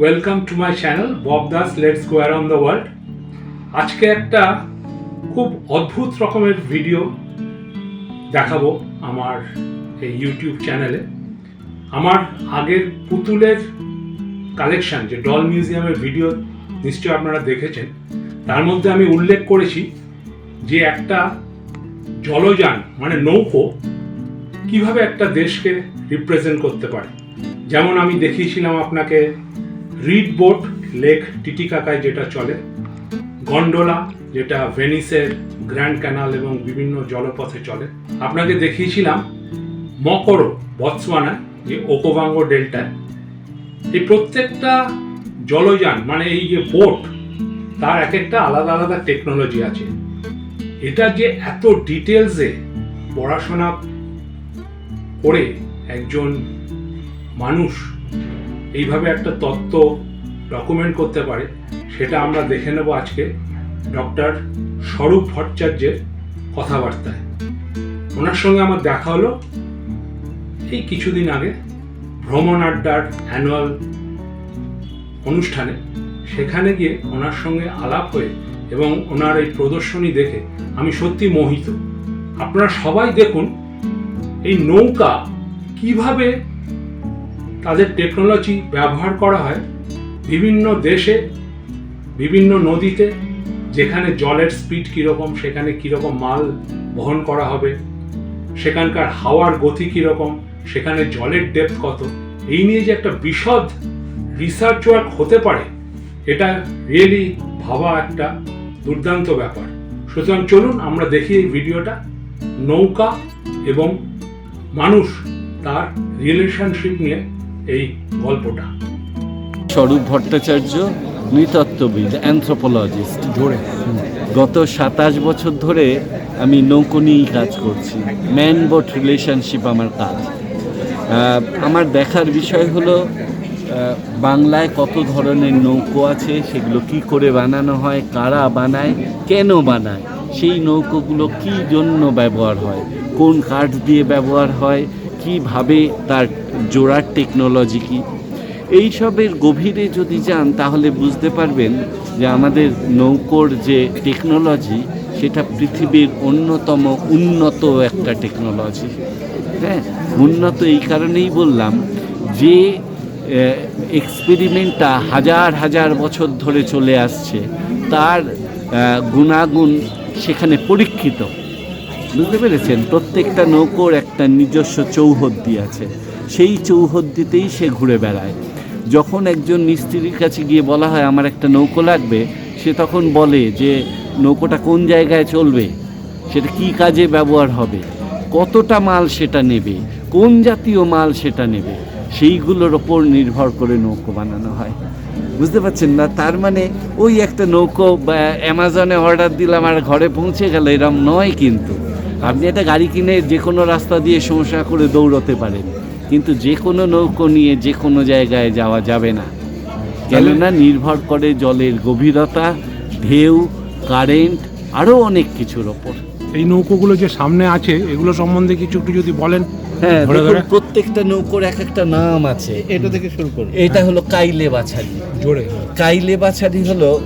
Welcome to my channel Bob Das let's go around the world আজকে একটা খুব অদ্ভুত রকমের ভিডিও দেখাবো আমার এই ইউটিউব চ্যানেলে আমার আগের পুতুলের কালেকশান যে ডল মিউজিয়ামের ভিডিও নিশ্চয়ই আপনারা দেখেছেন, তার মধ্যে আমি উল্লেখ করেছি যে একটা জলযান মানে নৌকো, কীভাবে একটা দেশকে রিপ্রেজেন্ট করতে পারে। যেমন আমি দেখিয়েছিলাম আপনাকে রিড বোট লেক টিটিকাকায় যেটা চলে, গন্ডোলা যেটা ভেনিসের গ্র্যান্ড ক্যানাল এবং বিভিন্ন জলপথে চলে। আপনাকে দেখিয়েছিলাম মকরো, বৎসওয়ানা, যে ওকোবাঙ্গো ডেল্টায়। এই প্রত্যেকটা জলযান মানে এই যে বোট, তার এক একটা আলাদা আলাদা টেকনোলজি আছে। এটা যে এত ডিটেলসে পড়াশোনা করে একজন মানুষ এইভাবে একটা তত্ত্ব ডকুমেন্ট করতে পারে, সেটা আমরা দেখে নেব আজকে ডক্টর স্বরূপ ভট্টাচার্যের কথাবার্তায়। ওনার সঙ্গে আমার দেখা হলো এই কিছুদিন আগে ভ্রমণ আড্ডার অ্যানুয়াল অনুষ্ঠানে। সেখানে গিয়ে ওনার সঙ্গে আলাপ হয়ে এবং ওনার এই প্রদর্শনী দেখে আমি সত্যি মোহিত। আপনারা সবাই দেখুন এই নৌকা কীভাবে তাদের টেকনোলজি ব্যবহার করা হয় বিভিন্ন দেশে, বিভিন্ন নদীতে, যেখানে জলের স্পিড কীরকম, সেখানে কীরকম মাল বহন করা হবে, সেখানকার হাওয়ার গতি কীরকম, সেখানে জলের ডেপথ কত। এই নিয়ে যে একটা বিশদ রিসার্চ ওয়ার্ক হতে পারে, এটা রিয়েলি ভাবা একটা দুর্দান্ত ব্যাপার। সুতরাং চলুন আমরা দেখি এই ভিডিওটা নৌকা এবং মানুষ তার রিলেশনশিপ নিয়ে এই গল্পটা। স্বরূপ ভট্টাচার্য নৃতত্ত্ববিদ অ্যানথ্রোপোলজিস্ট জোরে গত সাতাশ বছর ধরে আমি নৌকো নিয়েই কাজ করছি। ম্যান বোট রিলেশনশিপ আমার কাজ। আমার দেখার বিষয় হলো বাংলায় কত ধরনের নৌকো আছে সেগুলো কি করে বানানো হয় কারা বানায় কেন বানায় সেই নৌকোগুলো কি জন্য ব্যবহার হয় কোন কাঠ দিয়ে ব্যবহার হয় কীভাবে তার জোড়ার টেকনোলজি কী? এইসবের গভীরে যদি যান, তাহলে বুঝতে পারবেন যে আমাদের নৌকোর যে টেকনোলজি সেটা পৃথিবীর অন্যতম উন্নত একটা টেকনোলজি হ্যাঁ উন্নত এই কারণেই বললাম যে এক্সপেরিমেন্টটা হাজার হাজার বছর ধরে চলে আসছে। তার গুণাগুণ সেখানে পরীক্ষিত। বুঝতে পেরেছেন? প্রত্যেকটা নৌকোর একটা নিজস্ব চৌহদ্দি আছে। সেই চৌহদ্দিতেই সে ঘুরে বেড়ায়। যখন একজন মিস্ত্রির কাছে গিয়ে বলা হয়, আমার একটা নৌকো লাগবে, সে তখন বলে যে, নৌকোটা কোন জায়গায় চলবে? সেটা কি কাজে ব্যবহার হবে? কতটা মাল সেটা নেবে? কোন জাতীয় মাল সেটা নেবে? সেইগুলোর ওপর নির্ভর করে নৌকো বানানো হয়। বুঝতে পারছেন না? তার মানে ওই একটা নৌকো বা অ্যামাজনে অর্ডার দিলাম আর ঘরে পৌঁছে গেল, এরম নয় কিন্তু। আপনি একটা গাড়ি কিনে যে কোনো রাস্তা দিয়ে সমস্যা করে দৌড়তে পারেন। কিন্তু যে কোনো নৌকো নিয়ে যে কোনো জায়গায় যাওয়া যাবে না। কেননা নির্ভর করে জলের গভীরতা ঢেউ কারেন্ট আরও অনেক কিছুর ওপর। এই নৌকোগুলো যে সামনে আছে এগুলো সম্বন্ধে কিছু একটু যদি বলেন। হ্যাঁ? প্রত্যেকটা নৌকোর এক একটা নাম আছে। এটা থেকে শুরু করুন। এটা হলো কাইলে বাছারি জোরে। কাইলে বাছারি হলো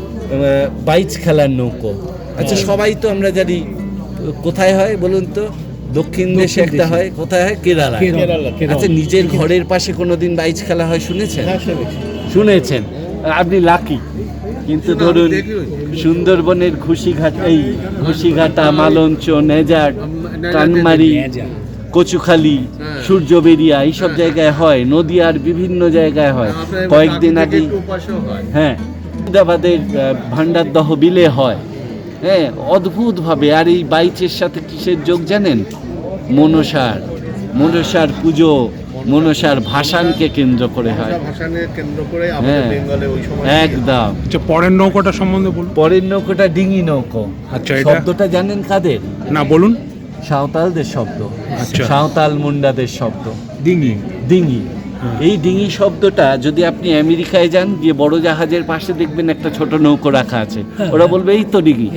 বাইচ খেলার নৌকো। আচ্ছা সবাই তো আমরা জানি কোথায় হয় বলুন তো? দক্ষিণ দেশে একটা হয় কোথায় হয়? কেরালা। আচ্ছা নিজের ঘরের পাশে কোনোদিন বাইচ খেলা হয় শুনেছেন? হ্যাঁ শুনেছেন? আপনি লাকি। কিন্তু ধরুন সুন্দরবনের ঘুষিঘাট এই ঘুষিঘাটা মালঞ্চ নেজার কানমারি কচুখালি সূর্যবেরিয়া এইসব জায়গায় হয় নদিয়ার বিভিন্ন জায়গায় হয়। কয়েকদিন আগেই হ্যাঁ। মুর্শিদাবাদের আহ, ভান্ডারদহ বিলে হয়। হ্যাঁ অদ্ভুতভাবে। আর এই বাইচের সাথে কিসের যোগ জানেন? মনসার মনসার পুজো মনসার ভাসানকে কেন্দ্র করে হয়। ভাষানের কেন্দ্র করে আমাদের হ্যাঁ বেঙ্গলে ওই সময় একদম। আচ্ছা পরের নৌকোটা সম্বন্ধে বলুন। পরের নৌকোটা ডিঙি নৌকো। আচ্ছা শব্দটা জানেন কাদের? না বলুন। সাঁওতালদের শব্দ। আচ্ছা। সাঁওতাল মুন্ডাদের শব্দ। ডিঙ্গি ডিঙি। হ্যাঁ। এই ডিঙি শব্দটা যদি আপনি আমেরিকায় যান গিয়ে বড় জাহাজের পাশে দেখবেন একটা ছোট নৌকো রাখা আছে। ওরা বলবে এই তো ডিঙি।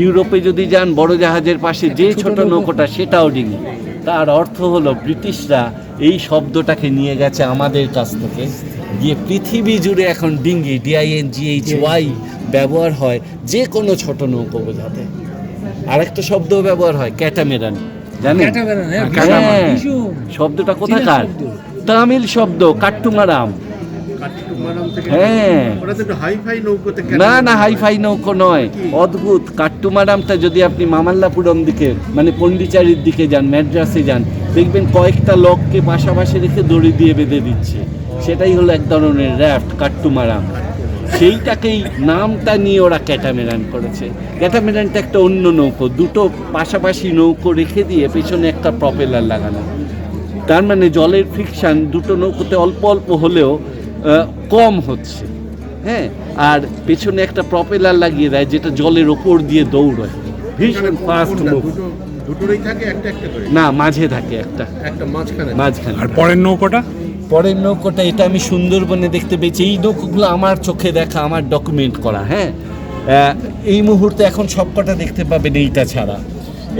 ইউরোপে যদি যান বড় জাহাজের পাশে যে ছোট নৌকোটা সেটাও ডিঙি। তার অর্থ হলো ব্রিটিশরা এই শব্দটাকে নিয়ে গেছে আমাদের কাছ থেকে। গিয়ে পৃথিবী জুড়ে এখন ডিঙ্গি ডিআইএন জিএইচ ওয়াই ব্যবহার হয় যে কোনো ছোট নৌকো বোঝাতে। আরেকটা শব্দ ব্যবহার হয় ক্যাটামেরান। জানেন? হ্যাঁ, শব্দটা কোথাকার? তামিল শব্দ কাট্টুমারাম। হ্যাঁ। না না হাইফাই নৌকো নয়। অদ্ভুত। কাট্টুমারামটা যদি আপনি মামাল্লাপুরম দিকে মানে পন্ডিচারির দিকে যান ম্যাড্রাসে যান দেখবেন কয়েকটা লোককে পাশাপাশি রেখে দড়ি দিয়ে বেঁধে দিচ্ছে। সেটাই হলো এক ধরনের র্যাফট কাট্টুমারাম। সেইটাকেই নামটা নিয়ে ওরা ক্যাটামেরান করেছে। ক্যাটামেরানটা একটা অন্য নৌকো দুটো পাশাপাশি নৌকো রেখে দিয়ে পেছনে একটা প্রপেলার লাগানো। তার মানে জলের ফ্রিকশন দুটো নৌকোতে অল্প অল্প হলেও কম হচ্ছে। হ্যাঁ আর পেছনে একটা প্রপেলার লাগিয়ে দেয় যেটা জলের ওপর দিয়ে দৌড়ায়। ভীষণ ফাস্ট মুভ দুটোরই থাকে একটা একটা করে? না মাঝে থাকে একটা। একটা মাঝখানে মাঝখানে আর পরের নৌকোটা? পরের নৌকোটা এটা আমি সুন্দরবনে দেখতে পেয়েছি। এই নৌকোগুলো আমার চোখে দেখা আমার ডকুমেন্ট করা হ্যাঁ। এই মুহূর্তে এখন সবকটা দেখতে পাবেন এইটা ছাড়া।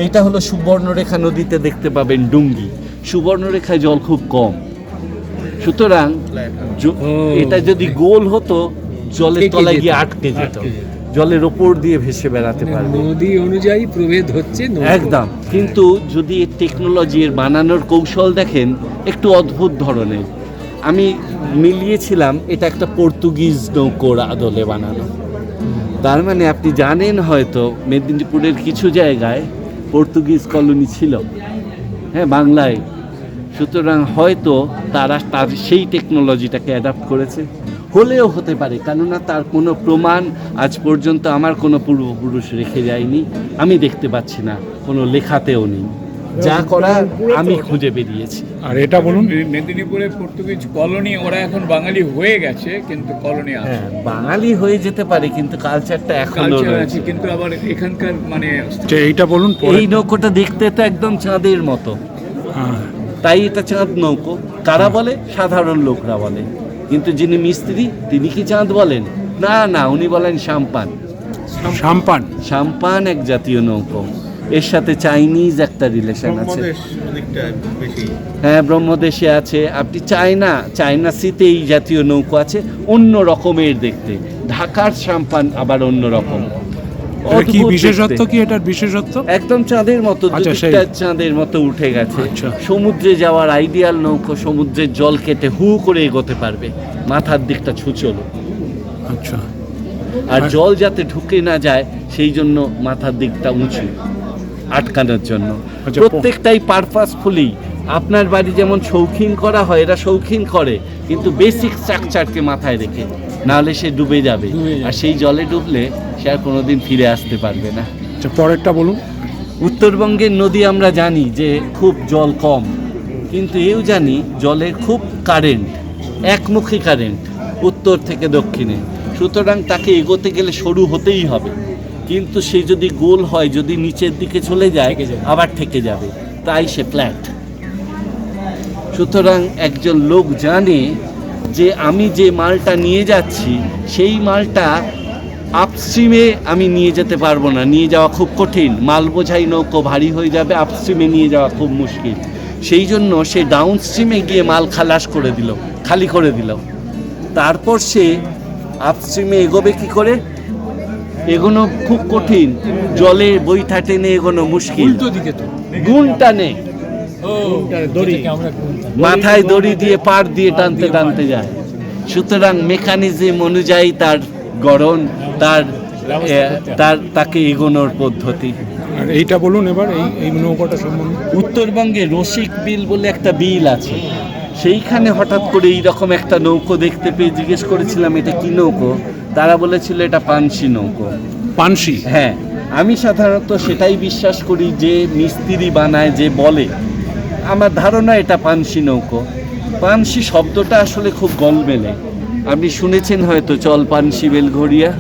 এইটা হলো সুবর্ণরেখা নদীতে দেখতে পাবেন ডুঙ্গি। সুবর্ণরেখায় জল খুব কম। সুতরাং এটা যদি গোল হতো জলের তলায় গিয়ে আটকে যেত। জলের ওপর দিয়ে ভেসে বেড়াতে পারবে। নদী অনুযায়ী প্রভেদ হচ্ছে একদম। কিন্তু যদি এর টেকনোলজি বানানোর কৌশল দেখেন একটু অদ্ভুত ধরনের। আমি মিলিয়েছিলাম এটা একটা পর্তুগিজ নৌকোর আদলে বানানো। তার মানে আপনি জানেন হয়তো মেদিনীপুরের কিছু জায়গায় পর্তুগিজ কলোনি ছিল। হ্যাঁ বাংলায়। সুতরাং হয়তো তারা তার সেই টেকনোলজিটাকে অ্যাডাপ্ট করেছে। হলেও হতে পারে কেননা তার কোনো প্রমাণ আজ পর্যন্ত আমার কোনো পূর্বপুরুষ রেখে যায়নি। আমি দেখতে পাচ্ছি না কোনো লেখাতেও নেই। যা করা আমি খুঁজে বেরিয়েছি। আর এটা বলুন। মেদিনীপুরে পর্তুগিজ কলোনি ওরা এখন বাঙালি হয়ে গেছে কিন্তু কলোনি আছে। হ্যাঁ বাঙালি হয়ে যেতে পারে কিন্তু কালচারটা এখনও আছে কিন্তু আবার এখানকার মানে যে এইটা বলুন এই নৌকোটা দেখতে তো একদম চাঁদের মতো। হ্যাঁ। তাই এটা চাঁদ নৌকো। কারা বলে? সাধারণ লোকরা বলে। কিন্তু যিনি মিস্ত্রি তিনি কি চাঁদ বলেন? না না উনি বলেন সাম্পান সাম্পান সাম্পান এক জাতীয় নৌকো। এর সাথে চাইনিজ একটা রিলেশন আছে। হ্যাঁ ব্রহ্মদেশে আছে। আপনি চায়না চায়না সিতে এই জাতীয় নৌকো আছে। অন্য রকমের দেখতে। ঢাকার সাম্পান আবার অন্য রকম। কি বিশেষত্ব কি এটার বিশেষত্ব? একদম চাঁদের মতো আচ্ছা, দুদিকটা চাঁদের মতো উঠে গেছে। আচ্ছা। সমুদ্রে যাওয়ার আইডিয়াল নৌকো সমুদ্রের জল কেটে হু করে এগোতে পারবে। মাথার দিকটা ছুচলো আচ্ছা। আর জল যাতে ঢুকে না যায় সেই জন্য মাথার দিকটা উঁচু আটকানোর জন্য। আচ্ছা, প্রত্যেকটাই পারপাসফুলি আপনার বাড়ি যেমন শৌখিন করা হয় এরা শৌখিন করে কিন্তু বেসিক স্ট্রাকচারকে মাথায় রেখে। নাহলে সে ডুবে যাবে। আর সেই জলে ডুবলে সে আর কোনোদিন ফিরে আসতে পারবে না। আচ্ছা পরেরটা বলুন। উত্তরবঙ্গের নদী আমরা জানি যে খুব জল কম কিন্তু এও জানি জলের খুব কারেন্ট একমুখী কারেন্ট উত্তর থেকে দক্ষিণে। সুতরাং তাকে এগোতে গেলে সরু হতেই হবে। কিন্তু সে যদি গোল হয় যদি নিচের দিকে চলে যায় আবার থেকে যাবে। তাই সে ফ্ল্যাট সুতরাং একজন লোক জানে যে আমি যে মালটা নিয়ে যাচ্ছি সেই মালটা আপস্ট্রিমে আমি নিয়ে যেতে পারব না। নিয়ে যাওয়া খুব কঠিন। মাল বোঝাই নৌকো ভারী হয়ে যাবে আপস্ট্রিমে নিয়ে যাওয়া খুব মুশকিল। সেই জন্য সে ডাউন স্ট্রিমে গিয়ে মাল খালাস করে দিল খালি করে দিল। তারপর সে আপস্ট্রিমে এগোবে কি করে? এগোনো খুব কঠিন। জলে বইটা টেনে এগোনো মুশকিল। উল্টো দিকে তো। গুণ টানে দড়ি আমরা গুনতাম। মাথায় দড়ি দিয়ে পার দিয়ে টানতে টানতে যায়। সুতরাং মেকানিজম অনুযায়ী তার গড়ন তার তার তাকে এগোনোর পদ্ধতি। আর এইটা বলুন এবার এই এই নৌকাটা সম্বন্ধে। উত্তরবঙ্গে রসিক বিল বলে একটা বিল আছে। সেইখানে হঠাৎ করে এইরকম একটা নৌকো দেখতে পেয়ে জিজ্ঞেস করেছিলাম এটা কি নৌকো? তারা বলেছিল এটা পানসি নৌকো। পানসি? হ্যাঁ আমি সাধারণত সেটাই বিশ্বাস করি যে মিস্ত্রি বানায় যে বলে। আমার ধারণা এটা পানসি নৌকো। পানসি শব্দটা আসলে খুব গলমেলে। আপনি শুনেছেন হয়তো, চল পানসি বেলঘড়িয়া।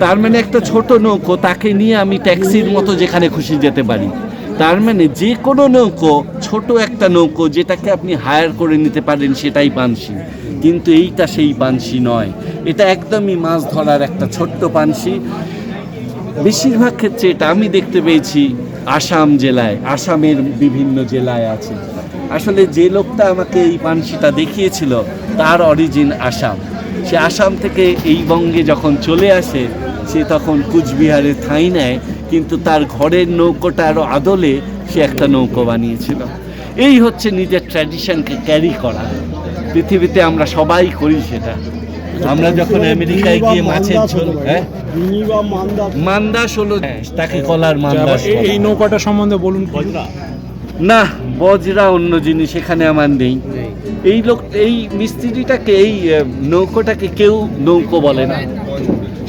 তার মানে একটা ছোট নৌকো, তাকে নিয়ে আমি ট্যাক্সির মতো যেখানে খুশি যেতে পারি। তার মানে যে কোনো নৌকো, ছোট একটা নৌকো, যেটাকে আপনি হায়ার করে নিতে পারেন, সেটাই পানসি। কিন্তু এইটা সেই পানসি নয়। এটা একদমই মাছ ধরার একটা ছোট্ট পানসি। বেশিরভাগ ক্ষেত্রে এটা আমি দেখতে পেয়েছি আসাম জেলায়, আসামের বিভিন্ন জেলায় আছে। আসলে যে লোকটা আমাকে এই পানসিটা দেখিয়েছিল, তার অরিজিন আসাম। সে আসাম থেকে এই বঙ্গে যখন চলে আসে, সে তখন কুচবিহারে ঠাঁই নেয়, কিন্তু তার ঘরের নৌকোটার আদলে সে একটা নৌকো বানিয়েছিল। এই হচ্ছে নিজের ট্র্যাডিশনকে ক্যারি করা। পৃথিবীতে আমরা সবাই করি সেটা। আমরা যখন আমেরিকায় গিয়ে মাছের ঝোল হ্যাঁ? মান্দাস হলো তাকে কলার মান্দাস এই নৌকাটা সম্বন্ধে বলুন? না বজরা অন্য জিনিস এখানে আমার নেই। এই লোক এই মিস্ত্রিটাকে এই নৌকোটাকে কেউ নৌকো বলে না।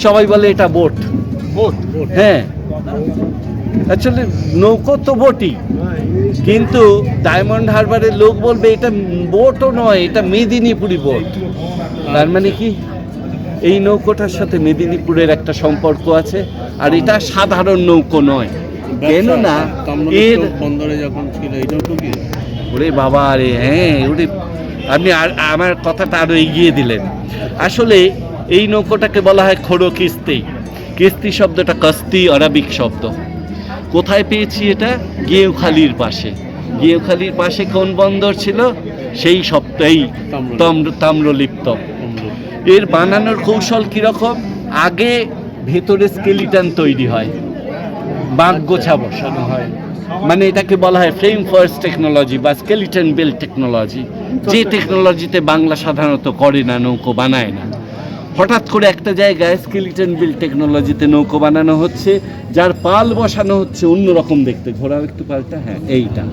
সবাই বলে এটা বোট বোট। হ্যাঁ। অ্যাকচুয়ালি নৌকো তো বোটই। কিন্তু ডায়মন্ড হারবারের লোক বলবে এটা বোটও নয় এটা মেদিনীপুরি বোট। তার মানে কি? এই নৌকোটার সাথে মেদিনীপুরের একটা সম্পর্ক আছে আর এটা সাধারণ নৌকো নয়। কেননা এর বন্দরে যখন ছিল কি? ওরে বাবা আরে হ্যাঁ ওরে আপনি আর আমার কথাটা আরও এগিয়ে দিলেন। আসলে এই নৌকোটাকে বলা হয় খোড়ো কিস্তি। কিস্তি শব্দটা কাস্তি আরবিক শব্দ। কোথায় পেয়েছি এটা? গেউখালির পাশে। গেউখালির পাশে কোন বন্দর ছিল? সেই সপ্তাহেই তাম্র তাম্রলিপ্ত। এর বানানোর কৌশল কীরকম? আগে ভেতরে স্কেলিটান তৈরি হয়, বাঁক গোছা বসানো হয়। মানে এটাকে বলা হয় ফ্রেম ফার্স্ট টেকনোলজি বা স্কেলিটন বেল টেকনোলজি যে টেকনোলজিতে বাংলা সাধারণত করে না, নৌকো বানায় না। হঠাৎ করে একটা জায়গায় স্কেলিটন বিল টেকনোলজিতে নৌকো বানানো হচ্ছে, যার পাল বসানো হচ্ছে অন্যরকম দেখতে। ঘোরাও একটু পালটা হ্যাঁ এইটা।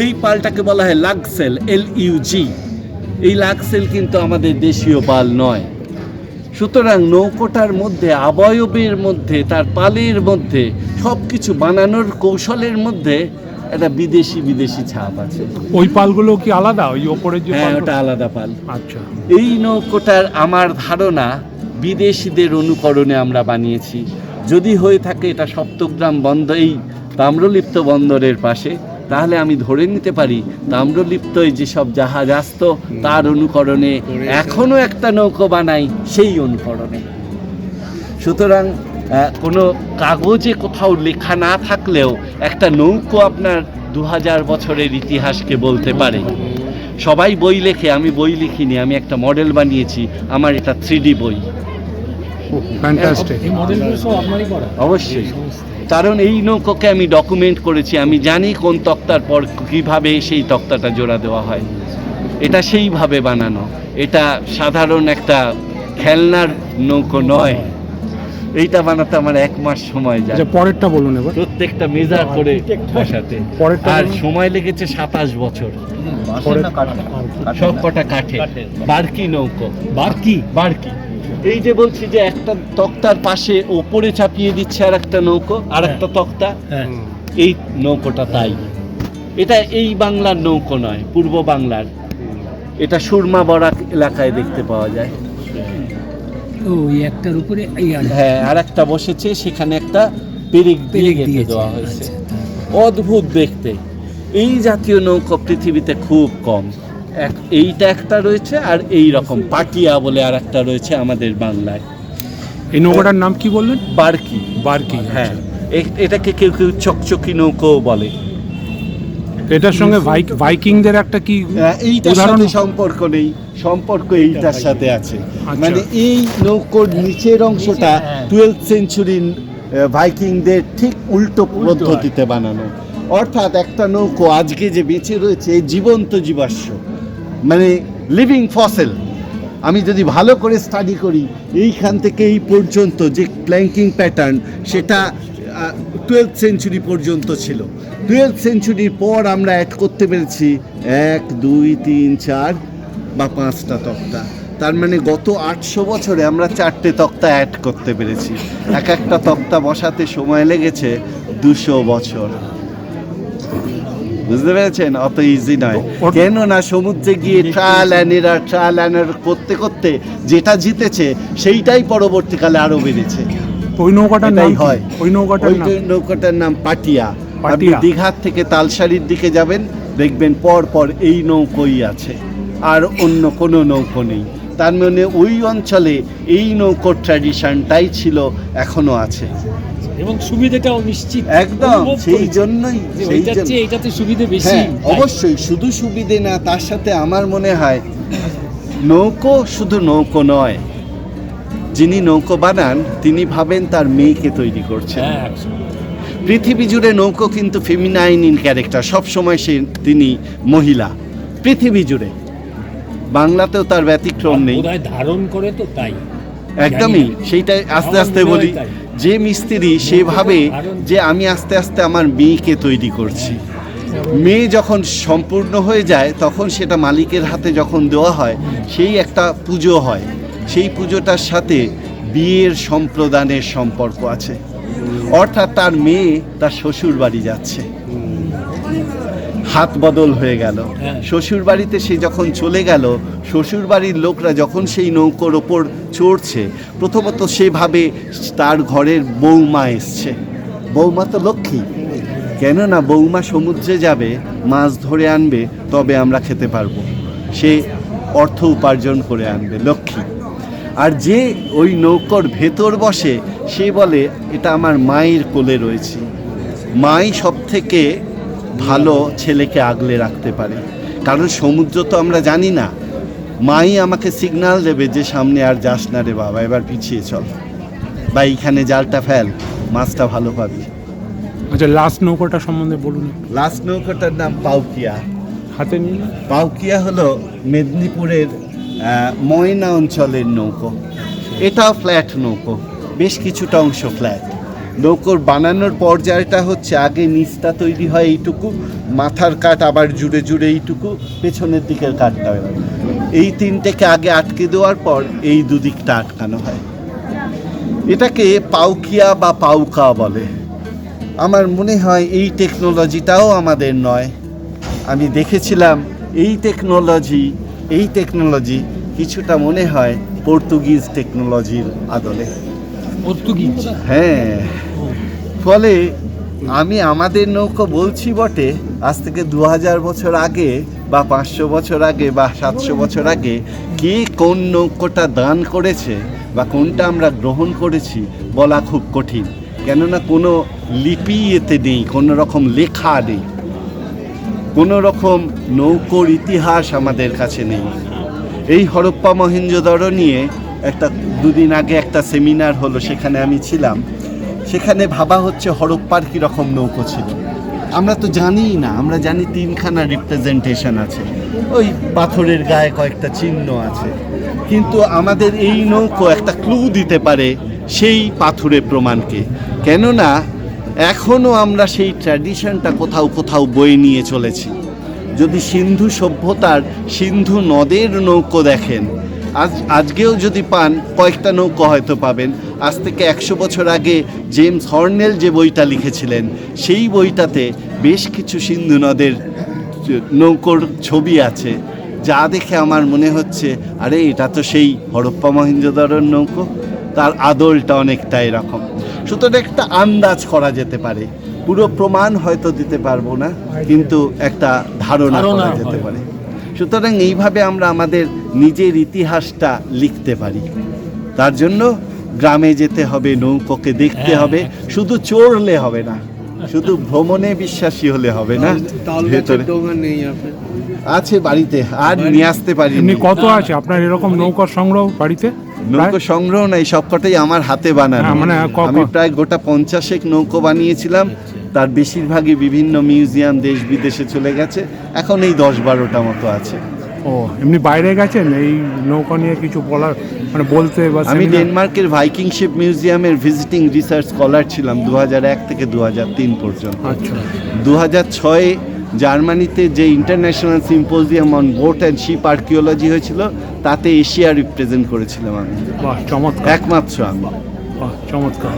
এই পালটাকে বলা হয় লাক্সেল এল ইউজি এই লাক্সেল কিন্তু আমাদের দেশীয় পাল নয়। সুতরাং নৌকোটার মধ্যে আবয়বের মধ্যে তার পালের মধ্যে সব কিছু বানানোর কৌশলের মধ্যে একটা বিদেশি বিদেশি ছাপ আছে। ওই পালগুলো কি আলাদা? ওই ওপরের যে হ্যাঁ ওটা আলাদা পাল। আচ্ছা। এই নৌকোটার আমার ধারণা বিদেশিদের অনুকরণে আমরা বানিয়েছি। যদি হয়ে থাকে এটা সপ্তগ্রাম বন্দর এই তাম্রলিপ্ত বন্দরের পাশে। তাহলে আমি ধরে নিতে পারি তাম্রলিপ্ত যেসব জাহাজ আসতো তার অনুকরণে এখনও একটা নৌকো বানাই সেই অনুকরণে। সুতরাং কোনো কাগজে কোথাও লেখা না থাকলেও একটা নৌকো আপনার দু হাজার বছরের ইতিহাসকে বলতে পারে। সবাই বই লেখে আমি বই লিখিনি আমি একটা মডেল বানিয়েছি আমার এটা থ্রি বই। ফ্যান্টাস্টিক এই মডেলগুলো সব আপনারই করা? অবশ্যই। কারণ এই নৌকোকে আমি ডকুমেন্ট করেছি আমি জানি কোন তক্তার পর কীভাবে সেই তক্তাটা জোড়া দেওয়া হয়। এটা সেইভাবে বানানো। এটা সাধারণ একটা খেলনার নৌকো নয়। এইটা বানাতে আমার এক মাস সময় যায়। আচ্ছা পরেরটা বলুন এবার। প্রত্যেকটা মেজার করে বসাতে। আর সময় লেগেছে সাতাশ বছর। সব কটা কাঠে। বারকি নৌকো। বারকি? বারকি। এই যে বলছি যে একটা তক্তার পাশে ওপরে চাপিয়ে দিচ্ছে আর একটা নৌকো আর একটা তক্তা হ্যাঁ। এই নৌকোটা তাই। এটা এই বাংলার নৌকো নয় পূর্ব বাংলার। এটা সুরমা বরাক এলাকায় দেখতে পাওয়া যায়। ও এই একটার উপরে হ্যাঁ আর একটা। বসেছে সেখানে একটা পেরেক দিয়ে গেঁথে দেওয়া হয়েছে। আচ্ছা, অদ্ভুত দেখতে। এই জাতীয় নৌকো পৃথিবীতে খুব কম। এক এইটা একটা রয়েছে আর এই রকম পাটিয়া বলে আর একটা রয়েছে আমাদের বাংলায়। এই নৌকাটার নাম কি বললেন? বারকি। বারকি হ্যাঁ এটাকে কেউ কেউ চকচকি নৌকো বলে। এটার সঙ্গে ভাইক ভাইকিংদের একটা কি এইটার সাথে সম্পর্ক নেই সম্পর্ক এইটার সাথে আছে। আচ্ছা। মানে এই নৌকোর নিচের অংশটা টুয়েলভ সেঞ্চুরি ভাইকিংদের ঠিক উল্টো পদ্ধতিতে বানানো। অর্থাৎ একটা নৌকো আজকে যে বেঁচে রয়েছে জীবন্ত জীবাশ্ম। মানে লিভিং ফসেল আমি যদি ভালো করে স্টাডি করি, এইখান থেকে এই পর্যন্ত যে প্ল্যাঙ্কিং প্যাটার্ন সেটা টুয়েলভ সেঞ্চুরি পর্যন্ত ছিল। টুয়েলভ সেঞ্চুরির পর আমরা অ্যাড করতে পেরেছি এক, দুই, তিন, চার বা পাঁচটা তক্তা। তার মানে গত আটশো বছরে আমরা চারটে তক্তা অ্যাড করতে পেরেছি। এক একটা তক্তা বসাতে সময় লেগেছে দুশো বছর। বুঝতে পেরেছেন? অত ইজি নয়। ওর- কেন না সমুদ্রে গিয়ে trial and error trial and করতে করতে যেটা জিতেছে সেইটাই পরবর্তীকালে আরও বেড়েছে। ওই নৌকাটার নাম হয়। ওই নৌকাটার ওই নাম? নৌকাটার নাম পাটিয়া। আপনি। দীঘার থেকে তালসারির দিকে যাবেন দেখবেন পর পর এই নৌকোই আছে। আর অন্য কোনো নৌকো নেই। তার মানে ওই অঞ্চলে এই নৌকোর ট্র্যাডিশনটাই ছিল এখনও আছে। এবং সুবিধাটাও নিশ্চিত একদম সেই জন্যই চেয়ে এটাতে সুবিধে বেশি। হ্যাঁ অবশ্যই শুধু সুবিধে না তার সাথে আমার মনে হয় নৌকো শুধু নৌকো নয় যিনি নৌকো বানান তিনি ভাবেন তার মেয়েকে তৈরি করছেন। হ্যাঁ পৃথিবী জুড়ে নৌকো কিন্তু ফেমিনাইন ইন ক্যারেক্টার সবসময় সে তিনি মহিলা। পৃথিবী জুড়ে। বাংলাতেও তার ব্যতিক্রম নেই। ধারণ করে তো তাই। একদমই। সেইটাই আস্তে আস্তে বলি যে মিস্ত্রি সেভাবে যে আমি আস্তে আস্তে আমার মেয়েকে তৈরি করছি। মেয়ে যখন সম্পূর্ণ হয়ে যায় তখন সেটা মালিকের হাতে যখন দেওয়া হয় সেই একটা পুজো হয়। সেই পুজোটার সাথে বিয়ের সম্প্রদানের সম্পর্ক আছে। অর্থাৎ তার মেয়ে তার শ্বশুর বাড়ি যাচ্ছে। হাত বদল হয়ে গেল। হ্যাঁ। শ্বশুর বাড়িতে সে যখন চলে গেল শ্বশুর বাড়ির লোকরা যখন সেই নৌকোর ওপর চড়ছে প্রথমত সেভাবে তার ঘরের বৌমা এসছে। বৌমা তো লক্ষ্মী। কেননা বৌমা সমুদ্রে যাবে মাছ ধরে আনবে তবে আমরা খেতে পারব। সে অর্থ উপার্জন করে আনবে লক্ষ্মী। আর যে ওই নৌকোর ভেতর বসে সে বলে এটা আমার মায়ের কোলে রয়েছে। মাই সব থেকে ভালো ছেলেকে আগলে রাখতে পারে। কারণ সমুদ্র তো আমরা জানি না। মাই আমাকে সিগন্যাল দেবে যে সামনে আর যাস না রে বাবা এবার পিছিয়ে চল। বা এইখানে জালটা ফেল মাছটা ভালো পাবি। আচ্ছা লাস্ট নৌকোটা সম্বন্ধে বলুন। লাস্ট নৌকাটার নাম পাউকিয়া। হাতে নিয়ে পাউকিয়া হলো মেদিনীপুরের ময়না অঞ্চলের নৌকো। এটাও ফ্ল্যাট নৌকো বেশ কিছুটা অংশ ফ্ল্যাট নৌকোর বানানোর পর্যায়টা হচ্ছে আগে নিচটা তৈরি হয় এইটুকু মাথার কাঠ আবার জুড়ে জুড়ে এইটুকু পেছনের দিকের কাঠটা হয়। এই তিনটেকে আগে আটকে দেওয়ার পর এই দুদিকটা আটকানো হয়। এটাকে পাউকিয়া বা পাউকা বলে। আমার মনে হয় এই টেকনোলজিটাও আমাদের নয়। আমি দেখেছিলাম এই টেকনোলজি এই টেকনোলজি কিছুটা মনে হয় পর্তুগিজ টেকনোলজির আদলে। পর্তুগিজ? হ্যাঁ। ফলে আমি আমাদের নৌকো বলছি বটে, আজ থেকে দু হাজার বছর আগে বা পাঁচশো বছর আগে বা সাতশো বছর আগে কে কোন নৌকোটা দান করেছে বা কোনটা আমরা গ্রহণ করেছি বলা খুব কঠিন। কেননা কোনো লিপি এতে নেই, কোনো রকম লেখা নেই, কোনো রকম নৌকোর ইতিহাস আমাদের কাছে নেই। এই হরপ্পা মহেঞ্জোদড়ো নিয়ে একটা দুদিন আগে একটা সেমিনার হলো, সেখানে আমি ছিলাম। সেখানে ভাবা হচ্ছে হরপ্পার কীরকম নৌকো ছিল। আমরা তো জানিই না, আমরা জানি তিনখানা রিপ্রেজেন্টেশন আছে। ওই পাথরের গায়ে কয়েকটা চিহ্ন আছে। কিন্তু আমাদের এই নৌকো একটা ক্লু দিতে পারে সেই পাথুরে প্রমাণকে। কেননা এখনও আমরা সেই ট্র্যাডিশনটা কোথাও কোথাও বয়ে নিয়ে চলেছি। যদি সিন্ধু সভ্যতার সিন্ধু নদের নৌকো দেখেন আজ আজকেও যদি পান কয়েকটা নৌকো হয়তো পাবেন। আজ থেকে একশো বছর আগে জেমস হর্নেল যে বইটা লিখেছিলেন সেই বইটাতে বেশ কিছু সিন্ধু নদের নৌকোর ছবি আছে যা দেখে আমার মনে হচ্ছে আরে এটা তো সেই হরপ্পা মহেঞ্জোদড়োর নৌকো। তার আদলটা অনেকটা এরকম। সুতরাং একটা আন্দাজ করা যেতে পারে। পুরো প্রমাণ হয়তো দিতে পারব না কিন্তু একটা ধারণা ধারণা করা যেতে পারে। সুতরাং এইভাবে আমরা আমাদের নিজের ইতিহাসটা লিখতে পারি। তার জন্য গ্রামে যেতে হবে নৌকোকে দেখতে হ্যাঁ, হবে শুধু চড়লে হবে না শুধু ভ্রমণে বিশ্বাসী হলে হবে না। ভেতরে আছে বাড়িতে আর নিয়ে আসতে পারি কত আছে? আপনার এরকম নৌকার সংগ্রহ বাড়িতে? নৌকো সংগ্রহ নাই সবকটাই আমার হাতে বানানো। হ্যাঁ, মানে আমি প্রায় গোটা পঞ্চাশেক নৌকো বানিয়েছিলাম। তার বেশিরভাগই বিভিন্ন মিউজিয়াম দেশ বিদেশে চলে গেছে। এখন এই দশ বারোটা মতো আছে। ও এমনি বাইরে গেছেন? এই নৌকা নিয়ে কিছু বলার মানে বলতে বা আমি ডেনমার্কের ভাইকিং শিপ মিউজিয়ামের ভিজিটিং রিসার্চ স্কলার ছিলাম দু এক থেকে দু হাজার তিন পর্যন্ত। আচ্ছা। দু হাজার ছয়ে জার্মানিতে যে international symposium on boat and ship archaeology হয়েছিল তাতে এশিয়া রিপ্রেজেন্ট করেছিলাম আমি। বাহ চমৎকার। একমাত্র আমি। বাহ চমৎকার।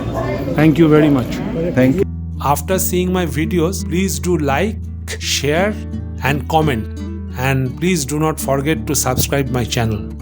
Thank you very much thank you After seeing my videos, please do like, share, and comment. And please do not forget to subscribe my channel.